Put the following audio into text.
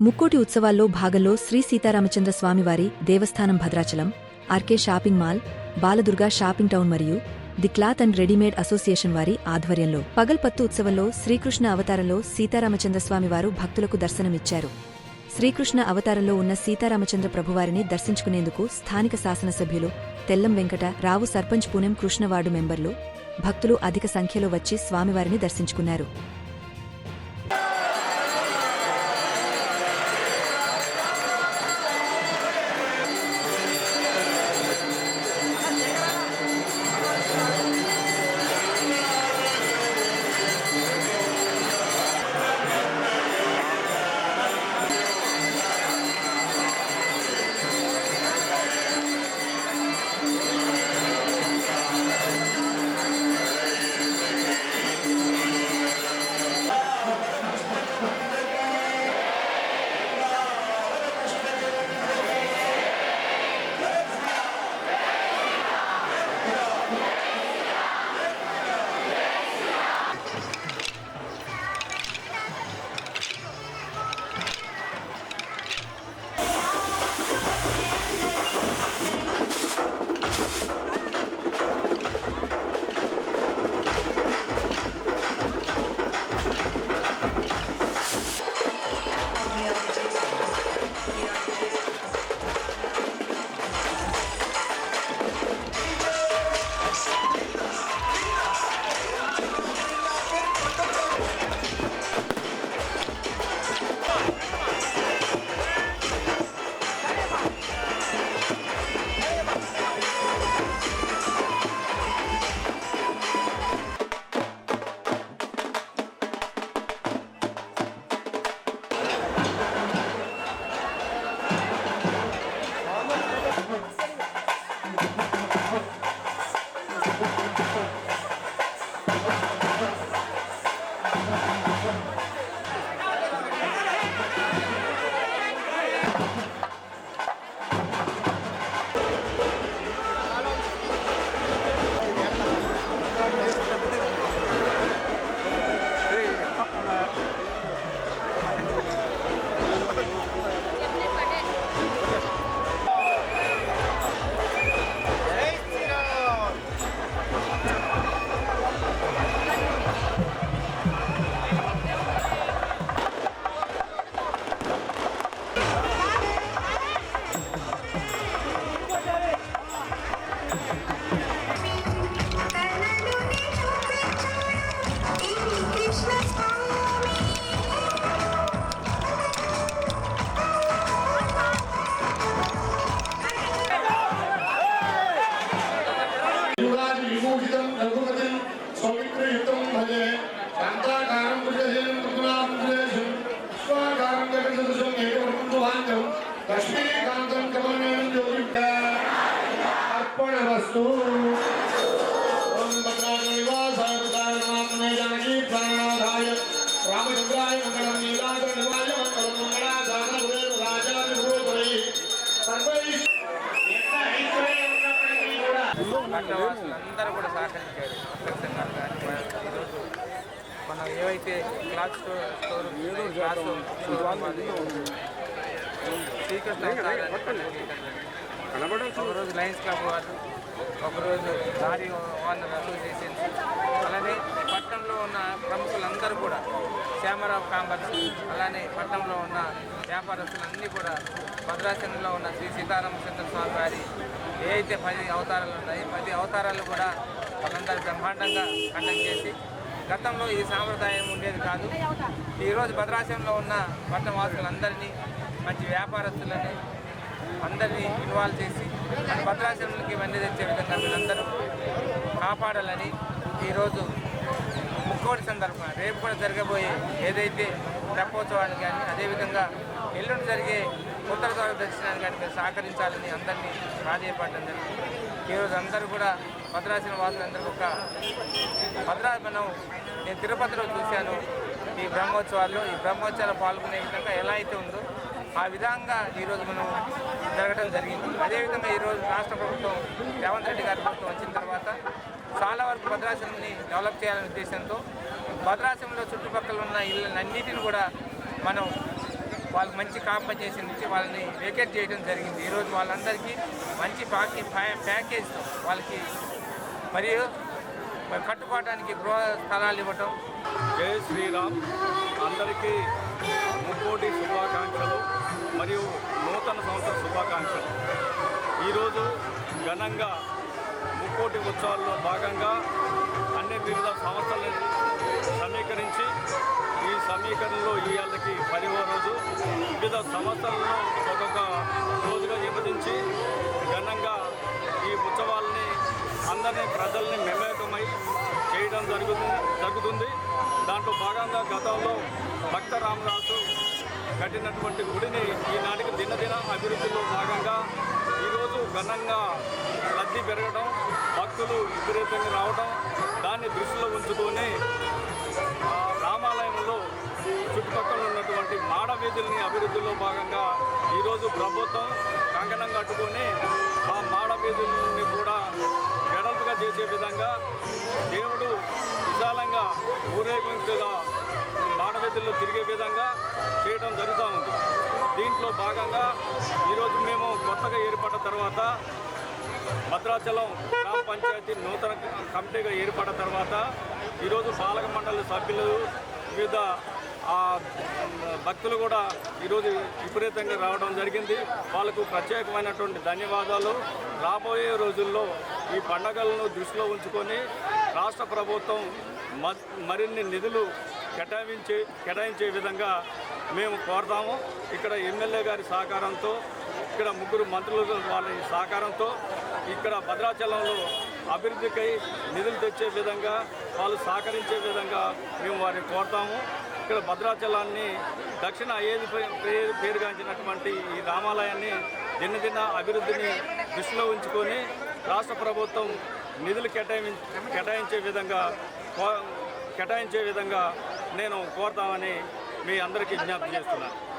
ముక్కోటి ఉత్సవాల్లో భాగంలో శ్రీ సీతారామచంద్ర స్వామివారి దేవస్థానం Bhadrachalam RK shopping mall Baladurga shopping town మరియు the cloth and readymade association వారి ఆధ్వర్యంలో పగల్పత్తు ఉత్సవంలో శ్రీకృష్ణ అవతారంలో సీతారామచంద్ర స్వామివారు భక్తులకు దర్శనమిచ్చారు. శ్రీకృష్ణ అవతారంలో ఉన్న సీతారామచంద్ర ప్రభువారిని దర్శించుకునేందుకు స్థానిక శాసనసభ్యులు తెల్లం వెంకట రావు సర్పంచ్ పూనెం కృష్ణవార్డు మెంబర్లు భక్తులు అధిక సంఖ్యలో వచ్చి స్వామివారిని దర్శించుకున్నారు. ఓం జానకీ రామచంద్రాయ మంగళం నివాయ మంగళం రాజాది సర్వై అందరూ కూడా సహకరించారు. మన ఏవైతే cloth store store cloth Srikrishna ఒకరోజు లయన్స్ క్లబ్ వాళ్ళు ఒకరోజు లారీ ఓనర్ అసోసియేషన్స్ అలానే పట్టణంలో ఉన్న ప్రముఖులందరూ కూడా చామరాఫ్ కామర్స్ అలానే పట్టణంలో ఉన్న వ్యాపారస్తులన్నీ కూడా భద్రాచలంలో ఉన్న శ్రీ సీతారామచంద్ర స్వామి వారి ఏ అయితే పది అవతారాలు ఉన్నాయి పది అవతారాలు కూడా వాళ్ళందరూ బ్రహ్మాండంగా కండక్ట్ చేసి గతంలో ఈ సాంప్రదాయం ఉండేది కాదు. ఈరోజు భద్రాచలంలో ఉన్న పట్టణ వాసులందరినీ మంచి వ్యాపారస్తులని అందరినీ ఇన్వాల్వ్ చేసి భద్రాచలంకి ఇవన్నీ తెచ్చే విధంగా వీళ్ళందరూ కాపాడాలని ఈరోజు ముక్కోటి సందర్భంగా రేపు కూడా జరగబోయే ఏదైతే తెప్పోత్సవాన్ని కానీ అదేవిధంగా ఎల్లుండి జరిగే ఉత్తర ద్వార దర్శనానికి కానీ మీరు సహకరించాలని అందరినీ ప్రాధేయపడడం జరిగింది ఈరోజు అందరూ కూడా భద్రాచలం వాసులందరూ ఒక భద్రా మనం నేను తిరుపతిలో చూశాను ఈ బ్రహ్మోత్సవాల్లో. ఈ బ్రహ్మోత్సవాలు పాల్గొనే విధంగా ఎలా అయితే ఉందో ఆ విధంగా ఈరోజు మనం జరగడం జరిగింది. అదేవిధంగా ఈరోజు రాష్ట్ర ప్రభుత్వం రేవంత్ రెడ్డి గారి ప్రభుత్వం వచ్చిన తర్వాత చాలా వరకు భద్రాచలంని డెవలప్ చేయాలనే ఉద్దేశంతో భద్రాచలంలో చుట్టుపక్కల ఉన్న ఇళ్ళన్నిటిని కూడా మనం వాళ్ళకి మంచి కాంపన్సేషన్ ఇచ్చి వాళ్ళని వేకేట్ చేయడం జరిగింది. ఈరోజు వాళ్ళందరికీ మంచి పాకి ప్యాకేజ్తో వాళ్ళకి మరియు కట్టుకోవడానికి గృహ స్థలాలు ఇవ్వటం. జై శ్రీరామ్. అందరికీ ముక్కోటి శుభాకాంక్షలు మరియు నూతన సంవత్సర శుభాకాంక్షలు. ఈరోజు ఘనంగా ముక్కోటి ఉత్సవాల్లో భాగంగా అన్ని వివిధ సంస్థలను సమీకరించి ఈ సమీకరణలో ఈ పదిహో రోజు వివిధ సంస్థలను ఒక్కొక్క రోజుగా విభజించి ఘనంగా ఈ ఉత్సవాల్ని అందరినీ ప్రజల్ని మెమేకమై చేయడం జరుగుతుంది జరుగుతుంది. దాంట్లో భాగంగా గతంలో భక్త రామరాజు కట్టినటువంటి గుడిని ఈనాటికి దినదిన అభివృద్ధిలో భాగంగా ఈరోజు ఘనంగా రద్దీ పెరగడం భక్తులు విపరీతంగా రావడం దాన్ని దృష్టిలో ఉంచుకొని రామాలయంలో చుట్టుపక్కల ఉన్నటువంటి మాడ వీధుల్ని అభివృద్ధిలో భాగంగా ఈరోజు ప్రభుత్వం కంకణం కట్టుకొని ఆ మాడ వీధుల్ని కూడా వెడల్పుగా చేసే విధంగా దేవుడు విశాలంగా ఊరేగింపుగా మాడ తిరిగే విధంగా చేయడం జరుగుతూ ఉంది. దీంట్లో భాగంగా ఈరోజు మేము కొత్తగా ఏర్పడ్డ తర్వాత భద్రాచలం గ్రామ పంచాయతీ నూతన కమిటీగా ఏర్పడిన తర్వాత ఈరోజు పాలక మండలి సభ్యులు వివిధ భక్తులు కూడా ఈరోజు విపరీతంగా రావడం జరిగింది. వాళ్ళకు ప్రత్యేకమైనటువంటి ధన్యవాదాలు. రాబోయే రోజుల్లో ఈ పండగలను దృష్టిలో ఉంచుకొని రాష్ట్ర ప్రభుత్వం మరిన్ని నిధులు కేటాయించే కేటాయించే విధంగా మేము కోరతాము. ఇక్కడ ఎమ్మెల్యే గారి సహకారంతో ఇక్కడ ముగ్గురు మంత్రులు వాళ్ళ సహకారంతో ఇక్కడ భద్రాచలంలో అభివృద్ధికై నిధులు తెచ్చే విధంగా వాళ్ళు సహకరించే విధంగా మేము వారిని కోరుతాము. ఇక్కడ భద్రాచలాన్ని దక్షిణ అయ్యేది పేరు పేరుగాంచినటువంటి ఈ రామాలయాన్ని దినదిన అభివృద్ధిని దృష్టిలో ఉంచుకొని రాష్ట్ర ప్రభుత్వం నిధులు కేటాయి కేటాయించే విధంగా కో- కేటాయించే విధంగా నేను కోరుతామని మీ అందరికీ విజ్ఞప్తి చేస్తున్నాను.